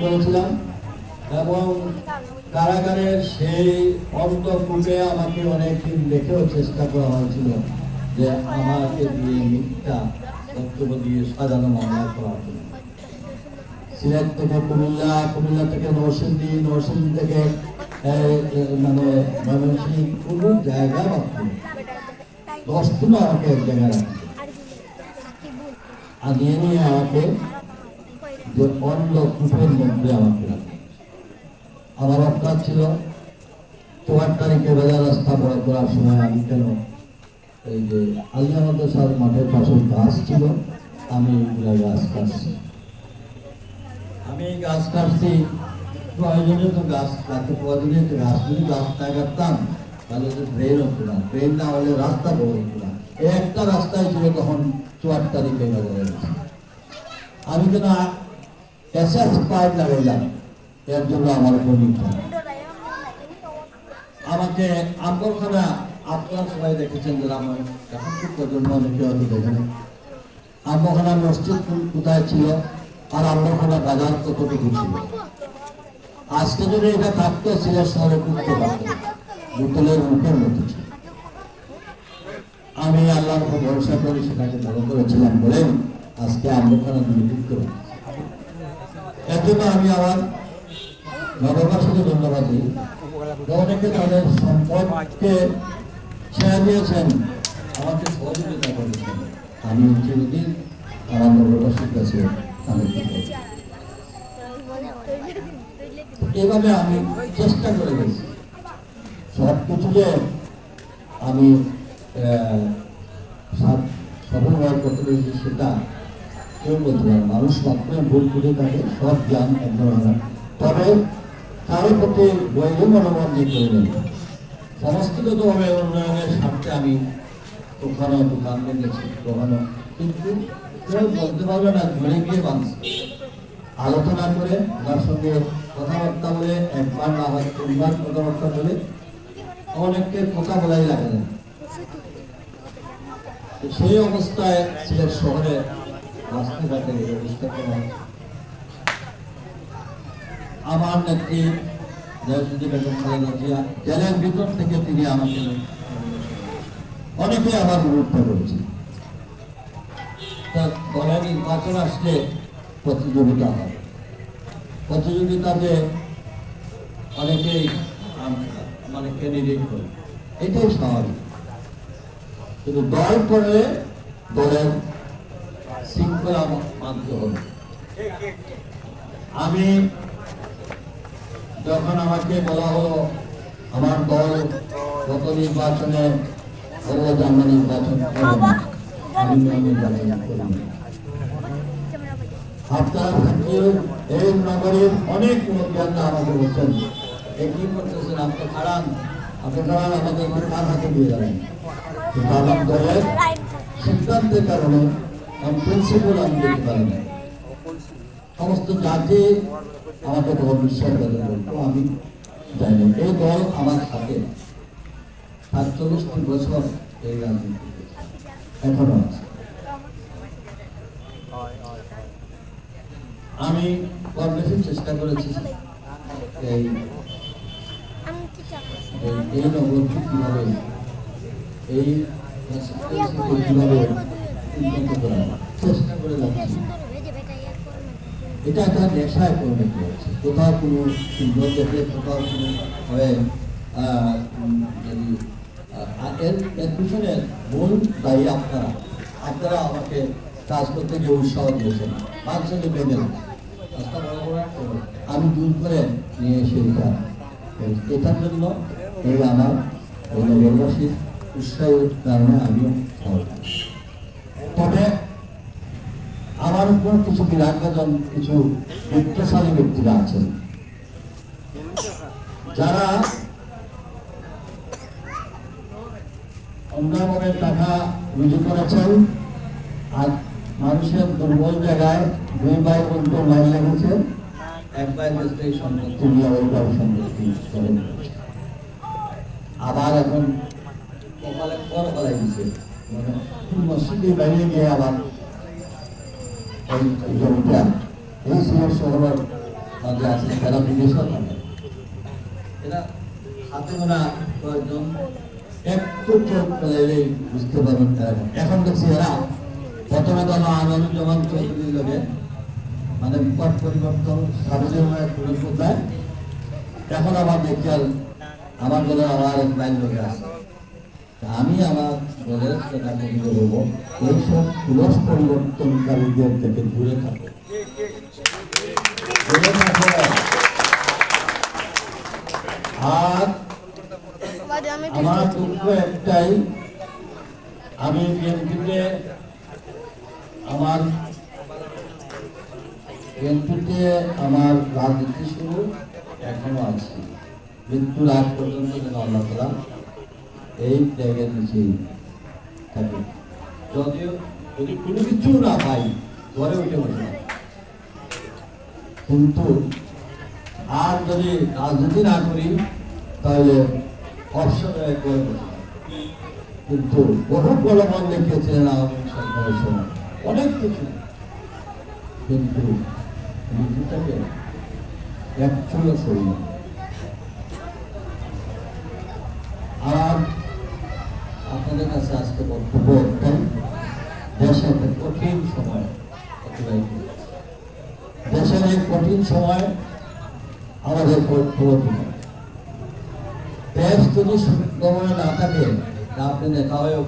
করেছিলাম এবং কারাগারের সেই অন্তকূপে আমাকে অনেকদিন দেখেও চেষ্টা করা হয়েছিল যে আমাকে দিয়ে মিথ্যা বক্তব্য দিয়ে সাজানো মামলা করা মানে রাখে আনিয়ে নিয়ে আমাকে যে অন্য কূপের মধ্যে আমাকে আমার অপরাধ ছিল চুয়ার তারিখে রাস্তা বড় করার সময় আমি কেন এই যে আল্লাহ মাদ্রাসার মাঠের পাশে গাছ ছিল, আমি এইগুলা গাছ কাটছি। আমি এই গাছ কাটছি, প্রয়োজনে তো গাছ কাটতে, প্রয়োজনে তো গাছ যদি গাছ না কাটতাম, তাহলে তো ট্রেন হতো না। ট্রেন না হলে রাস্তা বড় হতো না। একটা রাস্তায় ছিল তখন চুয়ার তারিখে আমি কেন লাগাইলাম। এর জন্য আমার সবাই দেখেছেন রাম এখন খুব প্রজন্ম অনেকে দেখেন মসজিদ কোথায় ছিল আর বাজার কতটুকু ছিল? আজকে যদি এটা থাকতো, সিলেট শহরে করতে পারতো বোতলের মুখের মতো ছিল। আমি আল্লাহর ভরসা করে সেটাকে বড় করেছিলাম বলে আজকে আম্বরখানা পারছি এর জন্য আমি আমার নববাসীকে ধন্যবাদ দিই। অনেকে তাদের সম্পদকে ছেড়ে দিয়েছেন, আমাকে সহযোগিতা করেছেন। আমি চিরদিন আমার নববাসীর কাছে আমি। এভাবে আমি চেষ্টা করে গেছি সব কিছু যে আমি সফলভাবে করতে পেরেছি সেটা কেউ বলতে পারে মানুষ মাত্রই ভুল করে থাকে, সব জ্ঞান এক ধরনের তবে কারও প্রতি বৈধ মনোভাব দিয়ে করে নেই সমষ্টিগতভাবে উন্নয়নের স্বার্থে আমি কখনো দোকান বেঁধেছি কখনো। কিন্তু কেউ বলতে পারবে না, ধরে গিয়ে বাঁধছে। আলোচনা করে তার সঙ্গে কথাবার্তা বলে, একবার না হয় তিনবার কথাবার্তা বলে, অনেককে কথা বলাই লাগে না। সেই অবস্থায় সিলেট শহরে এই অবস্থা করা আমার নেত্রী জয়সুদী বেগম খালেদা জিয়া জেলের ভিতর থেকে তিনি আমাকে অনেকে আমার বিরুদ্ধে করেছে তা দলের নির্বাচন আসলে প্রতিযোগিতা হয় প্রতিযোগিতাতে অনেকেই মানে ক্যান্ডিডেট করে এটাই স্বাভাবিক কিন্তু দল করলে দলের শৃঙ্খলা মানতে হবে আমি যখন আমাকে বলা হলো, আমার দল গত নির্বাচনে বলল যে আমরা নির্বাচন আপনারা থাকলেও এই নগরীর অনেক লোকজনরা আমাকে বলছেন, এ কি করতেছেন? আপনি খারান আপনি আমাদের কার হাতে দিয়ে যাবেন? দলের সিদ্ধান্তের কারণে প্রিন্সিপাল আমি দিতে পারি না। সমস্ত জাতি আমাকে দল বিশ্বাস করে বলতো আমি যাই না। এই দল আমার সাথে সাতচল্লিশটি বছর এই রাজনীতি এখনও আছে। আমি বেশি চেষ্টা করেছি এই এই- নগরকে কীভাবে এই কীভাবে এটা একটা নেশায় পরিণত হয়েছে কোথাও কোনো সুন্দর দেখলে কোথাও কোনো হয়ে যদি এর পিছনে মূল দায়ী আপনারা আপনারা আমাকে কাজ করতে গিয়ে উৎসাহ দিয়েছেন মানুষের বেঁধে আমি দূর করে নিয়ে এসে এটা এটার জন্য এই আমার নগরবাসীর উৎসাহের কারণে আমিও সহযোগী তবে আমার উপর কিছু বিরাটজন কিছু বৃত্তশালী ব্যক্তিরা আছেন যারা অন্যান্য টাকা রুজু করেছেন, আর মানুষের দুর্বল জায়গায় দুই ভাই বলতে লাইন লেগেছে এক ভাই এই সম্পত্তি নিয়ে ওই ভাই সম্পত্তি করে নিয়েছে। আবার এখন কপালে কর দিছে বাইরে আবার এই সিলেট শহরের মাঝে আছে হাতে গোনা একটু বুঝতে পারবেন তারা এখন দেখছি এরা প্রথমে তো চৌধুরীর লোকে মানে পট পরিবর্তন সার্বজনীন কোথায় এখন আবার দেখি আমার দলের আমার এক লাইন লোকে আছে। আমি আমার পরিবর্তনকারীদের থেকে দূরে থাকো আর আমার দুঃখ একটাই আমি বিএনপিতে আমার বিএনপিতে আমার রাজনীতি শুরু এখনও আছে মৃত্যুর আগ পর্যন্ত যেন আল্লাহ এই ত্যাগের নিচেই থাকে যদিও যদি কোনো কিছু না পাই ঘরে উঠে বসে কিন্তু আর যদি রাজনীতি না করি, তাহলে অবসরে করে বসে কিন্তু বহু প্রলোভন দেখিয়েছিলেন আওয়ামী সরকারের সময়। অনেক কিছু। কিন্তু নীতিটাকে একচুলো সরি আর কাছে আজকে বক্তব্য অত্যন্ত দেশে কঠিন সময় অতিবাহিত। দেশের এই কঠিন সময় আমাদের হবে। দেশ যদি সুন্দর না থাকে আপনি নেতা হয়েও